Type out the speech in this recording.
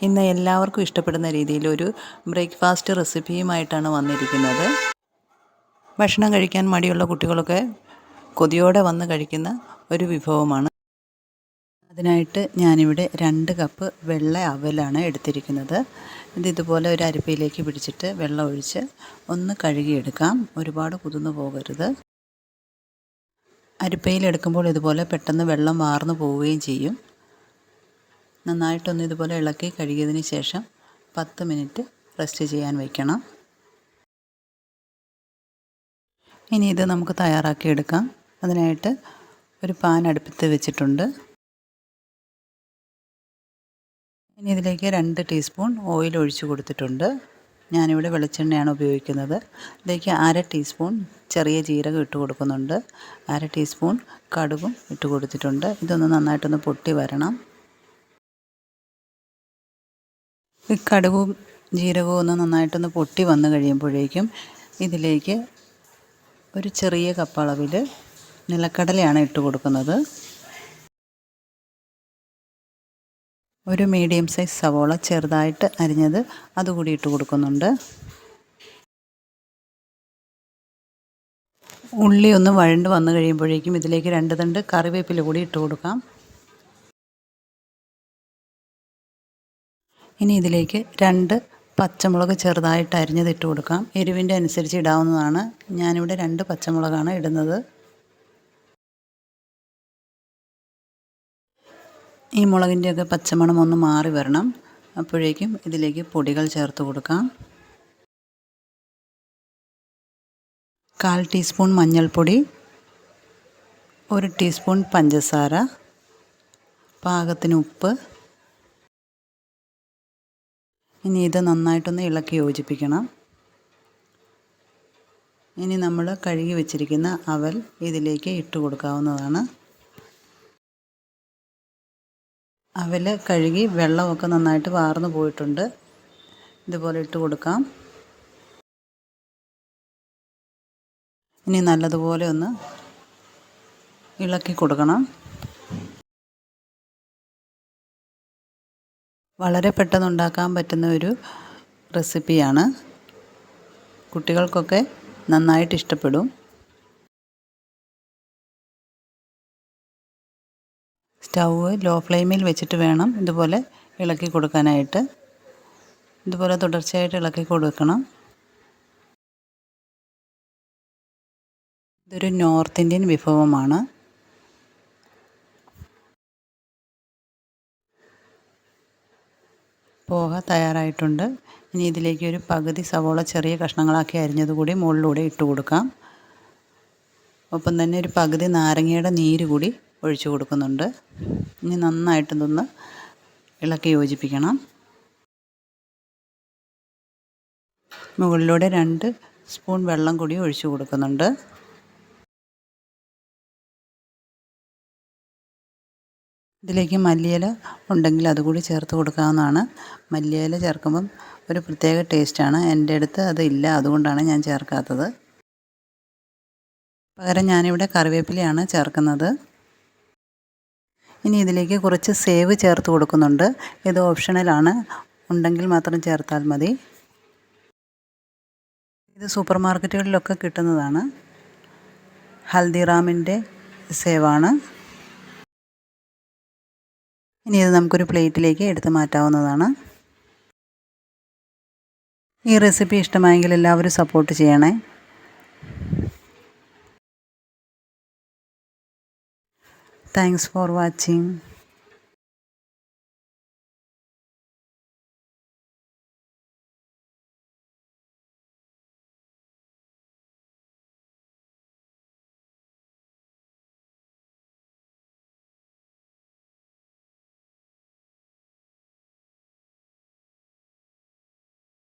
ഇന്ന് എല്ലാവർക്കും ഇഷ്ടപ്പെടുന്ന രീതിയിലൊരു ബ്രേക്ക്ഫാസ്റ്റ് റെസിപ്പിയുമായിട്ടാണ് വന്നിരിക്കുന്നത്. ഭക്ഷണം കഴിക്കാൻ മടിയുള്ള കുട്ടികളൊക്കെ കൊതിയോടെ വന്ന് കഴിക്കുന്ന ഒരു വിഭവമാണ്. അതിനായിട്ട് ഞാനിവിടെ രണ്ട് കപ്പ് വെള്ള അവലാണ് എടുത്തിരിക്കുന്നത്. ഇത് ഇതുപോലെ ഒരു അരിപ്പയിലേക്ക് പിടിച്ചിട്ട് വെള്ളം ഒഴിച്ച് ഒന്ന് കഴുകിയെടുക്കാം. ഒരുപാട് കുതിർന്നു പോകരുത്. അരിപ്പയിൽ എടുക്കുമ്പോൾ ഇതുപോലെ പെട്ടെന്ന് വെള്ളം വാർന്നു പോവുകയും ചെയ്യും. നന്നായിട്ടൊന്ന് ഇതുപോലെ ഇളക്കി കഴുകിയതിന് ശേഷം പത്ത് മിനിറ്റ് റെസ്റ്റ് ചെയ്യാൻ വയ്ക്കണം ഇനി ഇത് നമുക്ക് തയ്യാറാക്കി എടുക്കാം. അതിനായിട്ട് ഒരു പാൻ അടുപ്പത്ത് വെച്ചിട്ടുണ്ട്. ഇനി ഇതിലേക്ക് രണ്ട് ടീസ്പൂൺ ഓയിൽ ഒഴിച്ച് കൊടുത്തിട്ടുണ്ട്. ഞാനിവിടെ വെളിച്ചെണ്ണയാണ് ഉപയോഗിക്കുന്നത്. ഇതിലേക്ക് അര ടീസ്പൂൺ ചെറിയ ജീരകം ഇട്ട് കൊടുക്കുന്നുണ്ട്. അര ടീസ്പൂൺ കടുകും ഇട്ട് കൊടുത്തിട്ടുണ്ട്. ഇതൊന്ന് നന്നായിട്ടൊന്ന് പൊട്ടി വരണം. ഈ കടുകും ജീരകവും ഒന്ന് നന്നായിട്ടൊന്ന് പൊട്ടി വന്നു കഴിയുമ്പോഴേക്കും ഇതിലേക്ക് ഒരു ചെറിയ കപ്പ് അളവിൽ നിലക്കടലയാണ് ഇട്ട് കൊടുക്കുന്നത്. ഒരു മീഡിയം സൈസ് സവോള ചെറുതായിട്ട് അരിഞ്ഞത് അതുകൂടി ഇട്ട് കൊടുക്കുന്നുണ്ട്. ഉള്ളി ഒന്ന് വഴണ്ട് വന്നു കഴിയുമ്പോഴേക്കും ഇതിലേക്ക് രണ്ട് തണ്ട് കറിവേപ്പില കൂടി ഇട്ട് കൊടുക്കാം. ഇനി ഇതിലേക്ക് രണ്ട് പച്ചമുളക് ചെറുതായിട്ട് അരിഞ്ഞത് ഇട്ട് കൊടുക്കാം. എരിവിന്റെ അനുസരിച്ച് ഇടാവുന്നതാണ്. ഞാനിവിടെ രണ്ട് പച്ചമുളകാണ് ഇടുന്നത്. ഈ മുളകിന്റെയൊക്കെ പച്ചമണം ഒന്ന് മാറി വരണം. അപ്പോഴേക്കും ഇതിലേക്ക് പൊടികൾ ചേർത്ത് കൊടുക്കാം. കാൽ ടീസ്പൂൺ മഞ്ഞൾപ്പൊടി ഒരു ടീസ്പൂൺ പഞ്ചസാര പാകത്തിന് ഉപ്പ് ഇനി ഇത് നന്നായിട്ടൊന്ന് ഇളക്കി യോജിപ്പിക്കണം. ഇനി നമ്മൾ കഴുകി വെച്ചിരിക്കുന്ന അവൽ ഇതിലേക്ക് ഇട്ട് കൊടുക്കാവുന്നതാണ്. അവൽ കഴുകി വെള്ളമൊക്കെ നന്നായിട്ട് വാർന്നു പോയിട്ടുണ്ട്. ഇതുപോലെ ഇട്ട് കൊടുക്കാം. ഇനി നല്ലതുപോലെ ഒന്ന് ഇളക്കി കൊടുക്കണം. വളരെ പെട്ടെന്ന് ഉണ്ടാക്കാൻ പറ്റുന്ന ഒരു റെസിപ്പിയാണ്. കുട്ടികൾക്കൊക്കെ നന്നായിട്ട് ഇഷ്ടപ്പെടും. സ്റ്റൗ ലോ ഫ്ലെയിമിൽ വെച്ചിട്ട് വേണം ഇതുപോലെ ഇളക്കി കൊടുക്കാനായിട്ട്. ഇതുപോലെ തുടർച്ചയായിട്ട് ഇളക്കി കൊടുക്കണം. ഇതൊരു നോർത്ത് ഇന്ത്യൻ വിഭവമാണ്. പോഹ തയ്യാറായിട്ടുണ്ട്. ഇനി ഇതിലേക്ക് ഒരു പകുതി സവോള ചെറിയ കഷ്ണങ്ങളാക്കി അരിഞ്ഞത് കൂടി മുകളിലൂടെ ഇട്ട് കൊടുക്കാം. ഒപ്പം തന്നെ ഒരു പകുതി നാരങ്ങയുടെ നീര് കൂടി ഒഴിച്ചു കൊടുക്കുന്നുണ്ട്. ഇനി നന്നായിട്ട് ഇതൊന്ന് ഇളക്കി യോജിപ്പിക്കണം. മുകളിലൂടെ രണ്ട് സ്പൂൺ വെള്ളം കൂടി ഒഴിച്ചു കൊടുക്കുന്നുണ്ട്. ഇതിലേക്ക് മല്ലിയില ഉണ്ടെങ്കിൽ അതുകൂടി ചേർത്ത് കൊടുക്കാവുന്നതാണ്. മല്ലിയില ചേർക്കുമ്പം ഒരു പ്രത്യേക ടേസ്റ്റാണ് എന്റെ അടുത്ത് അതില്ല അതുകൊണ്ടാണ് ഞാൻ ചേർക്കാത്തത്. പകരം ഞാനിവിടെ കറിവേപ്പിലയാണ് ചേർക്കുന്നത്. ഇനി ഇതിലേക്ക് കുറച്ച് സേവ് ചേർത്ത് കൊടുക്കുന്നുണ്ട്. ഇത് ഓപ്ഷണലാണ് ഉണ്ടെങ്കിൽ മാത്രം ചേർത്താൽ മതി. ഇത് സൂപ്പർ മാർക്കറ്റുകളിലൊക്കെ കിട്ടുന്നതാണ്. ഹൽദിറാമിന്റെ സേവാണ്. ഇനി ഇത് നമുക്കൊരു പ്ലേറ്റിലേക്ക് എടുത്തു മാറ്റാവുന്നതാണ്. ഈ റെസിപ്പി ഇഷ്ടമായെങ്കിൽ എല്ലാവരും സപ്പോർട്ട് ചെയ്യണേ. Thanks for watching